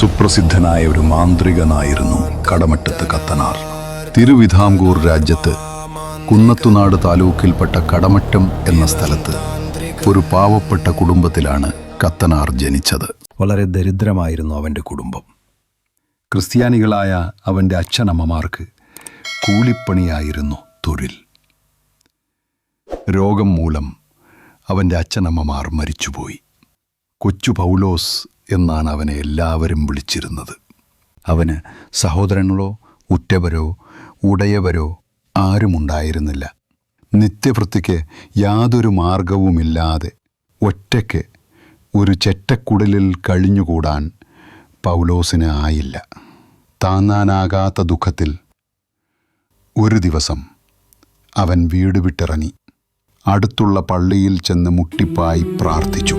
സുപ്രസിദ്ധനായ ഒരു മാന്ത്രികനായിരുന്നു കടമറ്റത്ത് കത്തനാർ. തിരുവിതാംകൂർ രാജ്യത്ത് കുന്നത്തുനാട് താലൂക്കിൽപ്പെട്ട കടമറ്റം എന്ന സ്ഥലത്ത് ഒരു പാവപ്പെട്ട കുടുംബത്തിലാണ് കത്തനാർ ജനിച്ചത്. വളരെ ദരിദ്രമായിരുന്നു അവന്റെ കുടുംബം. ക്രിസ്ത്യാനികളായ അവന്റെ അച്ഛനമ്മമാർക്ക് കൂലിപ്പണിയായിരുന്നു തൊഴിൽ. രോഗം മൂലം അവന്റെ അച്ഛനമ്മമാർ മരിച്ചുപോയി. കൊച്ചു പൗലോസ് എന്നാണ് അവനെ എല്ലാവരും വിളിച്ചിരുന്നത്. അവന് സഹോദരങ്ങളോ ഉറ്റവരോ ഉടയവരോ ആരുമുണ്ടായിരുന്നില്ല. നിത്യവൃത്തിക്ക് യാതൊരു മാർഗവുമില്ലാതെ ഒറ്റയ്ക്ക് ഒരു ചെറ്റക്കുടലിൽ കഴിഞ്ഞുകൂടാൻ പൗലോസിന് ആയില്ല. താങ്ങാനാകാത്ത ദുഃഖത്തിൽ ഒരു ദിവസം അവൻ വീട് വിട്ടിറങ്ങി. അടുത്തുള്ള പള്ളിയിൽ ചെന്ന് മുട്ടിപ്പായി പ്രാർത്ഥിച്ചു.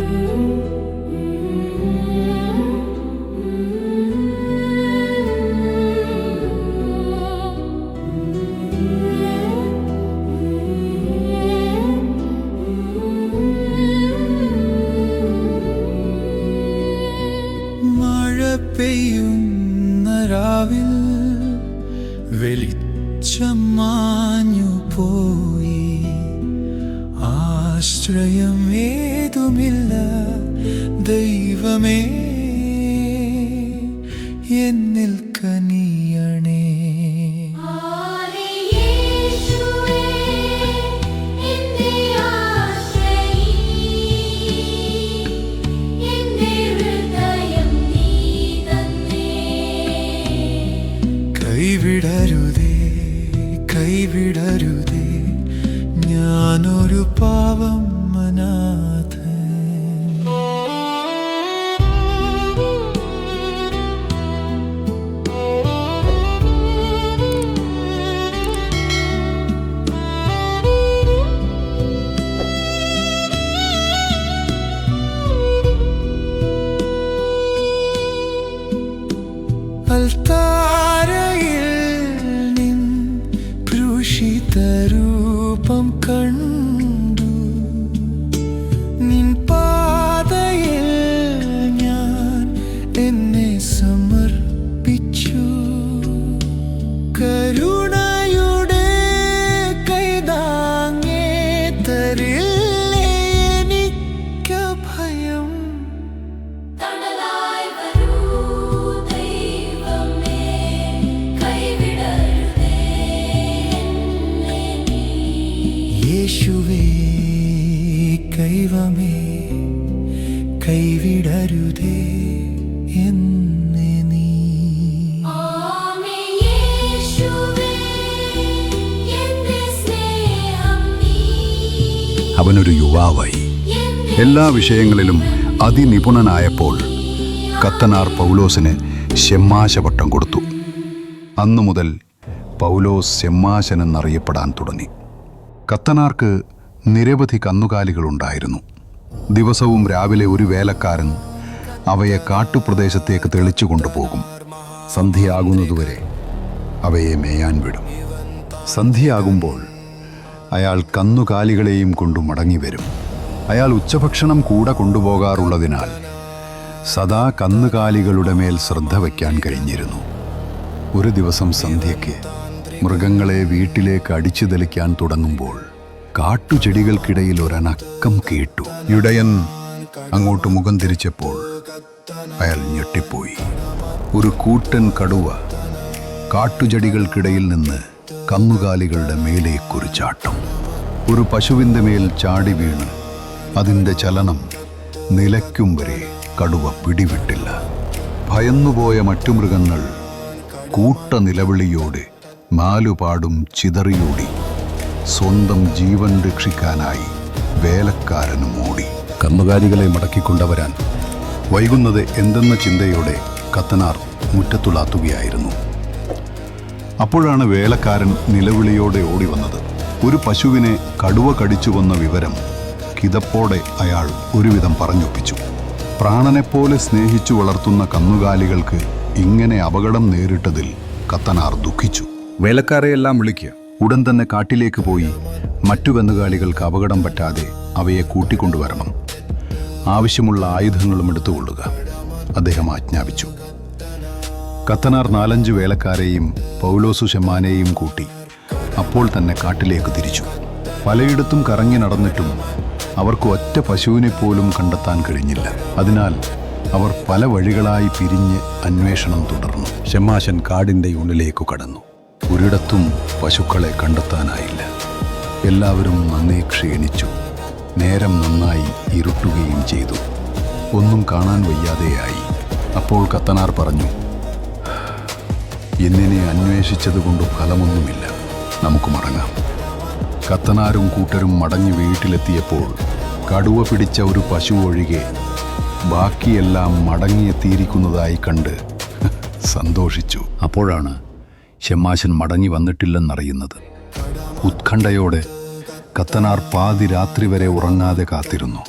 അവനൊരു യുവാവായി. എല്ലാ വിഷയങ്ങളിലും അതിനിപുണനായപ്പോൾ കത്തനാർ പൗലോസിന് ശെമ്മാശപട്ടം കൊടുത്തു. അന്നു മുതൽ പൗലോസ് ശെമ്മാശൻ എന്നറിയപ്പെടാൻ തുടങ്ങി. കത്തനാർക്ക് നിരവധി കന്നുകാലികളുണ്ടായിരുന്നു. ദിവസവും രാവിലെ ഒരു വേലക്കാരൻ അവയെ കാട്ടുപ്രദേശത്തേക്ക് തെളിച്ചു കൊണ്ടുപോകും സന്ധ്യയാകുന്നതുവരെ അവയെ മേയാൻ വിടും. സന്ധ്യയാകുമ്പോൾ അയാൾ കന്നുകാലികളെയും കൊണ്ടു മടങ്ങി വരും അയാൾ ഉച്ചഭക്ഷണം കൂടെ കൊണ്ടുപോകാറുള്ളതിനാൽ സദാ കന്നുകാലികളുടെ മേൽ ശ്രദ്ധ വയ്ക്കാൻ കഴിഞ്ഞിരുന്നു. ഒരു ദിവസം സന്ധ്യയ്ക്ക് മൃഗങ്ങളെ വീട്ടിലേക്ക് അടിച്ചു തെളിക്കാൻ തുടങ്ങുമ്പോൾ കാട്ടുചെടികൾക്കിടയിൽ ഒരനക്കം കേട്ടു. ഇടയൻ അങ്ങോട്ട് മുഖം തിരിച്ചപ്പോൾ അയാൾ ഞെട്ടിപ്പോയി. ഒരു കൂട്ടൻ കടുവ കാട്ടുചെടികൾക്കിടയിൽ നിന്ന് കന്നുകാലികളുടെ മേലെ കുറിച്ചാട്ടം ഒരു പശുവിന്റെ മേൽ ചാടി വീണ് അതിന്റെ ചലനം നിലയ്ക്കും വരെ കടുവ പിടിവിട്ടില്ല. ഭയന്നുപോയ മറ്റു മൃഗങ്ങൾ കൂട്ട നിലവിളിയോടെ നാലുപാടും ചിതറിയോടി സ്വന്തം ജീവൻ രക്ഷിക്കാനായി വേലക്കാരനും ഓടി. കന്നുകാലികളെ മടക്കിക്കൊണ്ടവരാൻ വൈകുന്നത് എന്തെന്ന ചിന്തയോടെ കത്തനാർ മുറ്റത്തുളാത്തുകയായിരുന്നു. അപ്പോഴാണ് വേലക്കാരൻ നിലവിളിയോടെ ഓടി വന്നത് ഒരു പശുവിനെ കടുവ കടിച്ചു വന്ന വിവരം കിതപ്പോടെ അയാൾ ഒരുവിധം പറഞ്ഞൊപ്പിച്ചു. പ്രാണനെപ്പോലെ സ്നേഹിച്ചു വളർത്തുന്ന കന്നുകാലികൾക്ക് ഇങ്ങനെ അപകടം നേരിട്ടതിൽ കത്തനാർ ദുഃഖിച്ചു. വേലക്കാരെയെല്ലാം വിളിക്കുക. ഉടൻ തന്നെ കാട്ടിലേക്ക് പോയി മറ്റു കന്നുകാലികൾക്ക് അപകടം പറ്റാതെ അവയെ കൂട്ടിക്കൊണ്ടുവരണം. ആവശ്യമുള്ള ആയുധങ്ങളും എടുത്തുകൊള്ളുക. അദ്ദേഹം ആജ്ഞാപിച്ചു. കത്തനാർ നാലഞ്ച് വേലക്കാരെയും പൗലോസു ഷെമ്മാനെയും കൂട്ടി അപ്പോൾ തന്നെ കാട്ടിലേക്ക് തിരിച്ചു. പലയിടത്തും കറങ്ങി നടന്നിട്ടും അവർക്ക് ഒറ്റ പശുവിനെ പോലും കണ്ടെത്താൻ കഴിഞ്ഞില്ല. അതിനാൽ അവർ പല വഴികളായി പിരിഞ്ഞ് അന്വേഷണം തുടർന്നു. ഷമാശൻ കാടിന്റെ ഉള്ളിലേക്ക് കടന്നു. ഒരിടത്തും പശുക്കളെ കണ്ടെത്താനായില്ല. എല്ലാവരും നന്നേ ക്ഷീണിച്ചു. നേരം നന്നായി ഇരുട്ടുകയും ചെയ്തു. ഒന്നും കാണാൻ വയ്യാതെയായി. അപ്പോൾ കത്തനാർ പറഞ്ഞു എന്നിനെ അന്വേഷിച്ചതുകൊണ്ട് ഫലമൊന്നുമില്ല. നമുക്ക് മടങ്ങാം. കത്തനാരും കൂട്ടരും മടങ്ങി വീട്ടിലെത്തിയപ്പോൾ കടുവ പിടിച്ച ഒരു പശു ഒഴികെ ബാക്കിയെല്ലാം മടങ്ങിയെത്തിയിരിക്കുന്നതായി കണ്ട് സന്തോഷിച്ചു. അപ്പോഴാണ് ഷെമ്മാശൻ മടങ്ങി വന്നിട്ടില്ലെന്നറിയുന്നത്. ഉത്കണ്ഠയോടെ കത്തനാർ പാതി രാത്രി വരെ ഉറങ്ങാതെ കാത്തിരുന്നു.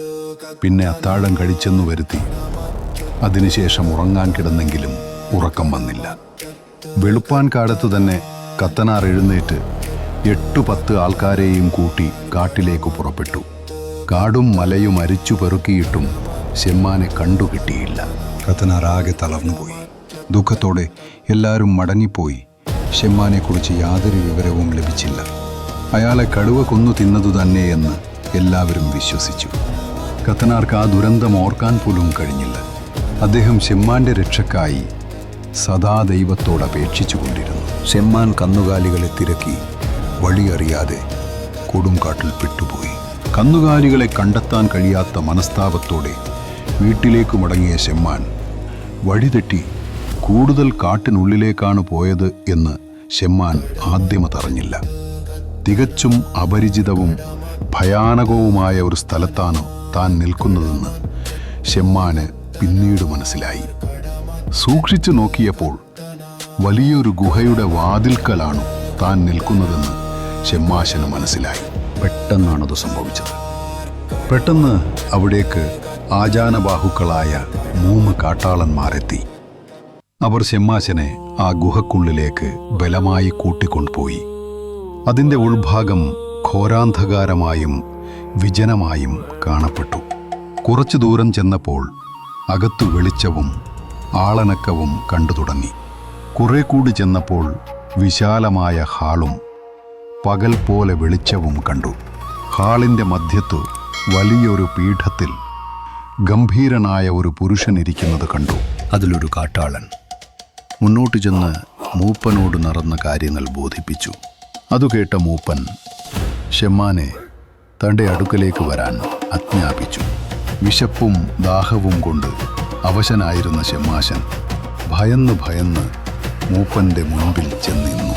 പിന്നെ അത്താഴം കഴിച്ചെന്നു വരുത്തി. അതിനുശേഷം ഉറങ്ങാൻ കിടന്നെങ്കിലും ഉറക്കം വന്നില്ല. വെളുപ്പാൻ കാടത്തു തന്നെ കത്തനാർ എഴുന്നേറ്റ് എട്ടു പത്ത് ആൾക്കാരെയും കൂട്ടി കാട്ടിലേക്ക് പുറപ്പെട്ടു. കാടും മലയും അരിച്ചു പെറുക്കിയിട്ടും ഷെമ്മാനെ കണ്ടുകിട്ടിയില്ല കത്തനാർ ആകെ തളർന്നുപോയി ദുഃഖത്തോടെ എല്ലാവരും മടങ്ങിപ്പോയി. ഷെമ്മാനെക്കുറിച്ച് യാതൊരു വിവരവും ലഭിച്ചില്ല. അയാളെ കടുവ കൊന്നു തിന്നതു തന്നെയെന്ന് എല്ലാവരും വിശ്വസിച്ചു. കത്തനാർക്ക് ആ ദുരന്തം ഓർക്കാൻ പോലും കഴിഞ്ഞില്ല. അദ്ദേഹം ഷെമ്മാന്റെ രക്ഷക്കായി സദാ ദൈവത്തോട് അപേക്ഷിച്ചുകൊണ്ടിരുന്നു. ചെമ്മാൻ കന്നുകാലികളെ തിരക്കി വഴിയറിയാതെ കൊടുങ്കാട്ടിൽ പെട്ടുപോയി. കന്നുകാലികളെ കണ്ടെത്താൻ കഴിയാത്ത മനസ്താപത്തോടെ വീട്ടിലേക്ക് മടങ്ങിയ ചെമ്മാൻ വഴിതെറ്റി കൂടുതൽ കാട്ടിനുള്ളിലേക്കാണ് പോയത് എന്ന് ഷെമ്മാൻ ആദ്യമതറിഞ്ഞില്ല തികച്ചും അപരിചിതവും ഭയാനകവുമായ ഒരു സ്ഥലത്താണ് താൻ നിൽക്കുന്നതെന്ന് ഷെമ്മാന് പിന്നീട് മനസ്സിലായി. സൂക്ഷിച്ചു നോക്കിയപ്പോൾ വലിയൊരു ഗുഹയുടെ വാതിൽക്കലാണ് താൻ നിൽക്കുന്നതെന്ന് ഷെമ്മാശന് മനസ്സിലായി. പെട്ടെന്നാണത് സംഭവിച്ചത്. പെട്ടെന്ന് അവിടേക്ക് ആചാനബാഹുക്കളായ മൂന്ന് കാട്ടാളന്മാരെത്തി. അവർ ഷെമ്മാശനെ ആ ഗുഹക്കുള്ളിലേക്ക് ബലമായി കൂട്ടിക്കൊണ്ടുപോയി. അതിന്റെ ഉൾഭാഗം ഘോരാന്ധകാരമായും വിജനമായും കാണപ്പെട്ടു. കുറച്ചു ദൂരം ചെന്നപ്പോൾ അകത്തു വെളിച്ചവും ആളനക്കവും കണ്ടു തുടങ്ങി. കുറെ കൂടി ചെന്നപ്പോൾ വിശാലമായ ഹാളും പകൽ പോലെ വെളിച്ചവും കണ്ടു. ഹാളിന്റെ മധ്യത്തു വലിയൊരു പീഠത്തിൽ ഗംഭീരനായ ഒരു പുരുഷൻ ഇരിക്കുന്നത് കണ്ടു. അതിലൊരു കാട്ടാളൻ മുന്നോട്ട് ചെന്ന് മൂപ്പനോട് നടന്ന കാര്യങ്ങൾ ബോധിപ്പിച്ചു. അതു കേട്ട മൂപ്പൻ ഷെമ്മാനെ തന്റെ അടുക്കലേക്ക് വരാൻ ആജ്ഞാപിച്ചു. വിശപ്പും ദാഹവും കൊണ്ട് അവശനായിരുന്ന ശമാശൻ ഭയന്ന് ഭയന്ന് മൂപ്പന്റെ മുൻപിൽ ചെന്നിരുന്നു.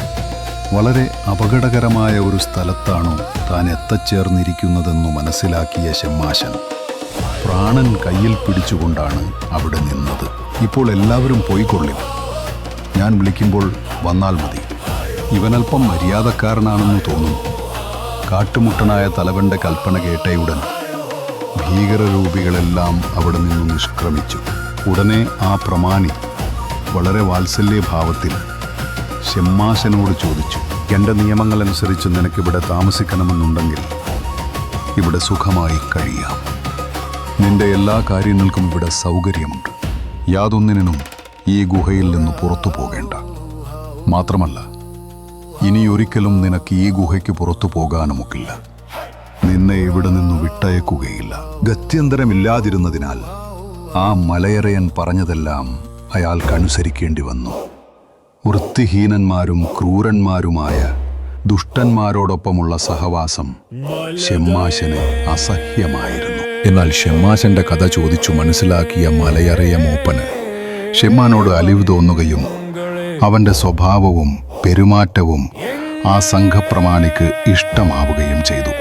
വളരെ അപകടകരമായ ഒരു സ്ഥലത്താണോ താൻ എത്തച്ചേർന്നിരിക്കുന്നതെന്നു മനസ്സിലാക്കിയ ഷെമ്മാശൻ പ്രാണൻ കയ്യിൽ പിടിച്ചുകൊണ്ടാണ് അവിടെ നിന്നത്. ഇപ്പോൾ എല്ലാവരും പോയിക്കൊള്ളി ഞാൻ വിളിക്കുമ്പോൾ വന്നാൽ മതി. ഇവനൽപ്പം മര്യാദക്കാരനാണെന്ന് തോന്നുന്നു കാട്ടുമുട്ടനായ തലവന്റെ കൽപ്പന കേട്ടയുടൻ ഭീകരരൂപികളെല്ലാം അവിടെ നിന്നും നിഷ്ക്രമിച്ചു. ഉടനെ ആ പ്രമാണി വളരെ വാത്സല്യഭാവത്തിൽ ഷെമ്മാശനോട് ചോദിച്ചു എന്റെ നിയമങ്ങളനുസരിച്ച് നിനക്കിവിടെ താമസിക്കണമെന്നുണ്ടെങ്കിൽ ഇവിടെ സുഖമായി കഴിയാം. നിന്റെ എല്ലാ കാര്യങ്ങൾക്കും ഇവിടെ സൗകര്യമുണ്ട്. യാതൊന്നിനും ഈ ഗുഹയിൽ നിന്ന് പുറത്തു പോകേണ്ട. മാത്രമല്ല ഇനിയൊരിക്കലും നിനക്ക് ഈ ഗുഹയ്ക്ക് പുറത്തു പോകാനുമൊക്കില്ല. നിന്നെ ഇവിടെ നിന്നു വിട്ടയക്കുകയില്ല. ഗത്യന്തരമില്ലാതിരുന്നതിനാൽ ആ മലയറയൻ പറഞ്ഞതെല്ലാം അയാൾക്കനുസരിക്കേണ്ടി വന്നു. വൃത്തിഹീനന്മാരും ക്രൂരന്മാരുമായ ദുഷ്ടന്മാരോടൊപ്പമുള്ള സഹവാസം ഷെമ്മാശന് അസഹ്യമായിരുന്നു. എന്നാൽ ഷെമ്മാശന്റെ കഥ ചോദിച്ചു മനസ്സിലാക്കിയ മലയറയ മൂപ്പന് ഷെമ്മാനോട് അലിവ് തോന്നുകയും അവന്റെ സ്വഭാവവും പെരുമാറ്റവും ആ സംഘപ്രമാണിക്ക് ഇഷ്ടമാവുകയും ചെയ്തു.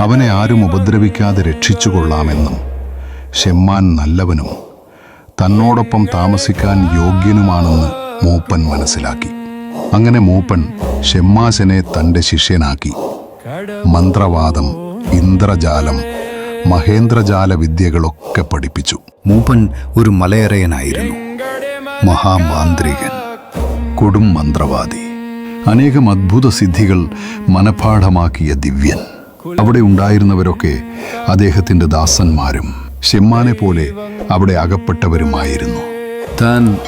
അവനെ ആരും ഉപദ്രവിക്കാതെ രക്ഷിച്ചുകൊള്ളാമെന്നും ഷെമ്മാൻ നല്ലവനും തന്നോടൊപ്പം താമസിക്കാൻ യോഗ്യനുമാണെന്ന് മൂപ്പൻ മനസ്സിലാക്കി. അങ്ങനെ മൂപ്പൻ ഷെമ്മാശനെ തന്റെ ശിഷ്യനാക്കി. മന്ത്രവാദം ഇന്ദ്രജാലം മഹേന്ദ്രജാല വിദ്യകളൊക്കെ പഠിപ്പിച്ചു. മൂപ്പൻ ഒരു മലയറയനായിരുന്നു. മഹാമാന്ത്രികൻ കൊടും മന്ത്രവാദി. അനേകം അദ്ഭുത സിദ്ധികൾ മനഃപാഠമാക്കിയ ദിവ്യൻ. അവിടെ ഉണ്ടായിരുന്നവരൊക്കെ അദ്ദേഹത്തിന്റെ ദാസന്മാരും ഷെമ്മാനെ പോലെ അവിടെ അകപ്പെട്ടവരുമായിരുന്നു. താൻ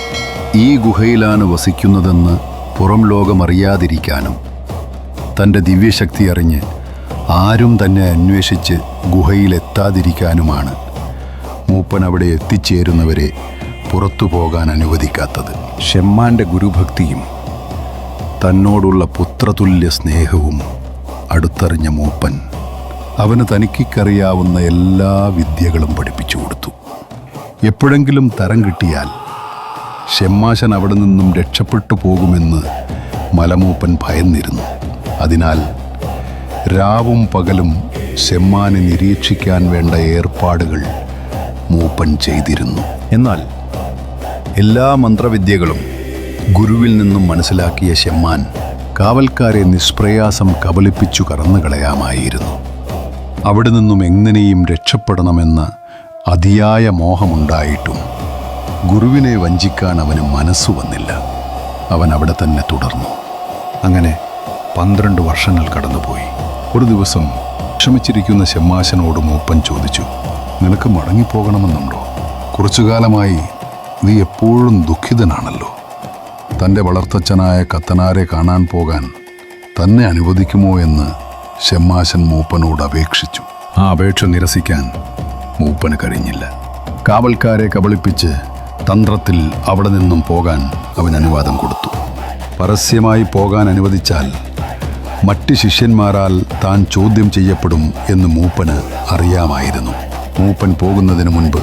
ഈ ഗുഹയിലാണ് വസിക്കുന്നതെന്ന് പുറം ലോകമറിയാതിരിക്കാനും തന്റെ ദിവ്യശക്തി അറിഞ്ഞ് ആരും തന്നെ അന്വേഷിച്ച് ഗുഹയിലെത്താതിരിക്കാനുമാണ് മൂപ്പൻ അവിടെ എത്തിച്ചേരുന്നവരെ പുറത്തു പോകാൻ അനുവദിക്കാത്തത്. ഷെമ്മാന്റെ ഗുരുഭക്തിയും തന്നോടുള്ള പുത്രതുല്യ സ്നേഹവും അടുത്തറിഞ്ഞ മൂപ്പൻ അവന് തനിക്കറിയാവുന്ന എല്ലാ വിദ്യകളും പഠിപ്പിച്ചു കൊടുത്തു. എപ്പോഴെങ്കിലും തരം കിട്ടിയാൽ ഷെമ്മാശൻ അവിടെ നിന്നും രക്ഷപ്പെട്ടു പോകുമെന്ന് മലമൂപ്പൻ ഭയന്നിരുന്നു. അതിനാൽ രാവും പകലും ഷെമ്മാനെ നിരീക്ഷിക്കാൻ വേണ്ട ഏർപ്പാടുകൾ മൂപ്പൻ ചെയ്തിരുന്നു. എന്നാൽ എല്ലാ മന്ത്രവിദ്യകളും ഗുരുവിൽ നിന്നും മനസ്സിലാക്കിയ ഷെമ്മാൻ കാവൽക്കാരെ നിഷ്പ്രയാസം കബളിപ്പിച്ചു കടന്നുകളയാമായിരുന്നു അവിടെ നിന്നും എങ്ങനെയും രക്ഷപ്പെടണമെന്ന അതിയായ മോഹമുണ്ടായിട്ടും ഗുരുവിനെ വഞ്ചിക്കാൻ അവന് മനസ്സു വന്നില്ല. അവൻ അവിടെ തന്നെ തുടർന്നു. അങ്ങനെ പന്ത്രണ്ട് വർഷങ്ങൾ കടന്നുപോയി. ഒരു ദിവസം വിഷമിച്ചിരിക്കുന്ന ശമ്മാശനോട് മൂപ്പൻ ചോദിച്ചു നിനക്ക് മടങ്ങിപ്പോകണമെന്നുണ്ടോ? കുറച്ചു കാലമായി നീ എപ്പോഴും ദുഃഖിതനാണല്ലോ. തന്റെ വളർത്തച്ഛനായ കത്തനാരെ കാണാൻ പോകാൻ തന്നെ അനുവദിക്കുമോ എന്ന് ഷെമ്മാശൻ മൂപ്പനോട് അപേക്ഷിച്ചു. ആ അപേക്ഷ നിരസിക്കാൻ മൂപ്പന് കഴിഞ്ഞില്ല. കാവൽക്കാരെ കബളിപ്പിച്ച് തന്ത്രത്തിൽ അവിടെ നിന്നും പോകാൻ അവൻ അനുവാദം കൊടുത്തു. പരസ്യമായി പോകാൻ അനുവദിച്ചാൽ മറ്റ് ശിഷ്യന്മാരാൽ താൻ ചോദ്യം ചെയ്യപ്പെടും എന്ന് മൂപ്പന് അറിയാമായിരുന്നു. മൂപ്പൻ പോകുന്നതിന് മുൻപ്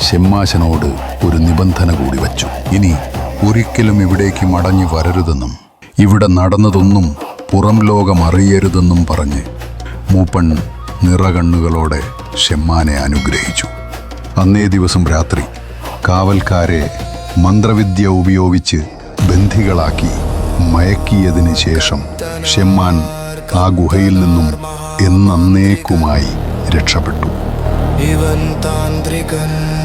ഷെമ്മാശനോട് ഒരു നിബന്ധന കൂടി വച്ചു. ഇനി ഒരിക്കലും ഇവിടേക്ക് മടങ്ങി വരരുതെന്നും ഇവിടെ നടന്നതൊന്നും പുറം ലോകം അറിയരുതെന്നും പറഞ്ഞ് മൂപ്പൻ നിറകണ്ണുകളോടെ ഷെമ്മാനെ അനുഗ്രഹിച്ചു. അന്നേ ദിവസം രാത്രി കാവൽക്കാരെ മന്ത്രവിദ്യ ഉപയോഗിച്ച് ബന്ധികളാക്കി മയക്കിയതിന് ശേഷം ഷെമ്മാൻ ആ ഗുഹയിൽ നിന്നും എന്നേക്കുമായി രക്ഷപ്പെട്ടു. ഇവൻ താന്ത്രികൻ.